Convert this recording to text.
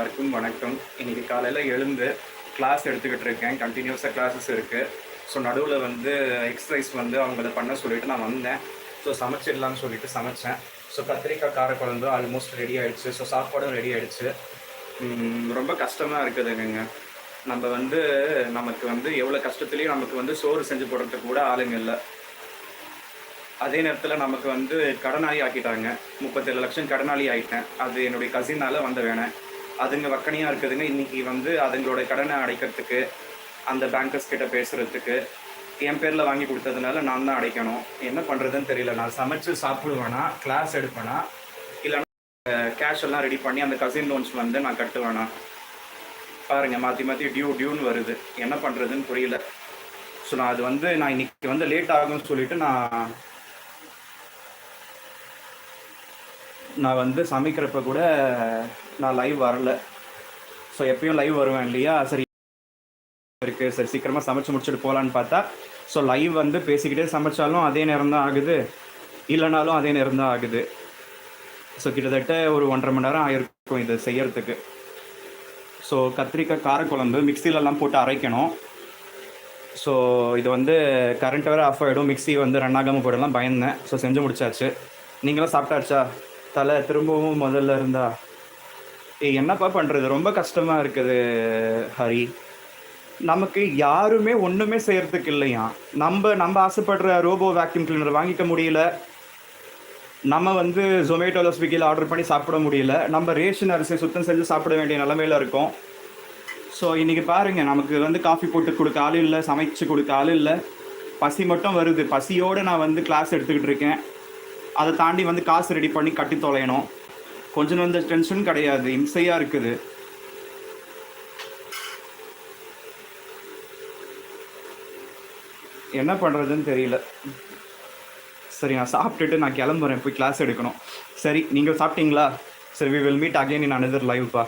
எல்லாருக்கும் வணக்கம். இன்னைக்கு காலையில் எழுந்து கிளாஸ் எடுத்துக்கிட்டு இருக்கேன். கண்டினியூஸாக கிளாஸஸ் இருக்குது ஸோ நடுவில் வந்து எக்ஸசைஸ் வந்து அவங்கள பண்ண சொல்லிவிட்டு நான் வந்தேன். ஸோ சமைச்சிடலாம்னு சொல்லிட்டு சமைச்சேன். ஸோ கத்திரிக்காய் காரக்குழம்பு ஆல்மோஸ்ட் ரெடி ஆகிடுச்சு ஸோ சாப்பாடும் ரெடி ஆகிடுச்சு ரொம்ப கஷ்டமாக இருக்குதுங்க. நம்ம வந்து நமக்கு வந்து எவ்வளோ கஷ்டத்துலேயும் நமக்கு வந்து சோறு செஞ்சு போடுறதுக்கு கூட ஆளுங்க இல்லை. அதே நேரத்தில் நமக்கு வந்து கடனாளி ஆக்கிட்டாங்க. முப்பத்தேழு லட்சம் கடனாளி ஆகிட்டேன் அது என்னுடைய கசினால வந்த வேணேன் அதுங்க வக்கனையாக இருக்குதுங்க இன்னைக்கு வந்து அதுங்களோட கடனை அடைக்கிறதுக்கு அந்த பேங்கர்ஸ் கிட்ட பேசுறதுக்கு என் பேரில் வாங்கி கொடுத்ததுனால நான் தான் அடைக்கணும். என்ன பண்ணுறதுன்னு தெரியல. நான் சமைச்சு சாப்பிடுவேனா கிளாஸ் எடுப்பேனா இல்லைன்னா கேஷ் எல்லாம் ரெடி பண்ணி அந்த கசின் லோன்ஸ் வந்து நான் கட்டுவேனா? பாருங்க மாற்றி மாற்றி டியூ டியூன்னு வருது. என்ன பண்ணுறதுன்னு புரியல. ஸோ நான் அது வந்து நான் இன்னைக்கு வந்து லேட் ஆகும்னு சொல்லிட்டு நான் நான் வந்து சமைக்கிறப்ப கூட நான் லைவ் வரல. ஸோ எப்பயும் லைவ் வருவேன் இல்லையா? சரி இருக்கு. சரி சீக்கிரமாக சமைச்சு முடிச்சுட்டு போகலான்னு பார்த்தா ஸோ லைவ் வந்து பேசிக்கிட்டே சமைச்சாலும் அதே நேரம் தான் ஆகுது. இல்லைனாலும் அதே நேரம் தான் ஆகுது. ஸோ கிட்டத்தட்ட ஒரு ஒன்றரை மணி நேரம் ஆகிருக்கும் இது செய்யறதுக்கு. ஸோ கத்திரிக்காய் காரக்குழம்பு மிக்சிலெல்லாம் போட்டு அரைக்கணும். ஸோ இது வந்து கரண்ட் வேறு ஆஃப் ஆகிடும் மிக்ஸி வந்து ரன் ஆகாமல் போயிடலாம். பயந்தேன். ஸோ செஞ்சு முடிச்சாச்சு. நீங்களாம் சாப்பிட்டாச்சா? தலை திரும்பவும் முதல்ல இருந்தா ஏய் என்னப்பா பண்ணுறது ரொம்ப கஷ்டமாக இருக்குது ஹரி. நமக்கு யாருமே ஒன்றுமே செய்யறதுக்கு இல்லையா? நம்ம நம்ம ஆசைப்படுற ரோபோ வேக்யூம் கிளீனர் வாங்கிக்க முடியல. நம்ம வந்து ஜொமேட்டோவில் ஸ்விக்கியில் ஆர்டர் பண்ணி சாப்பிட முடியல. நம்ம ரேஷன் அரிசி சுத்தம் செஞ்சு சாப்பிட வேண்டிய நிலமையில இருக்கோம். ஸோ இன்றைக்கி பாருங்க நமக்கு வந்து காஃபி போட்டு கொடுக்க ஆள் இல்லை சமைச்சு கொடுக்க ஆள் இல்லை. பசி மட்டும் வருது. பசியோடு நான் வந்து கிளாஸ் எடுத்துக்கிட்டு இருக்கேன். அதை தாண்டி வந்து காசு ரெடி பண்ணி கட்டி தொலையணும். கொஞ்சம் வந்து டென்ஷன் கிடையாது. இம்சையாக இருக்குது. என்ன பண்ணுறதுன்னு தெரியல. சரி நான் சாப்பிட்டுட்டு நான் கிளம்புறேன். போய் கிளாஸ் எடுக்கணும். சரி நீங்கள் சாப்பிட்டீங்களா? சரி we will meet again in another லைவ்ப்பா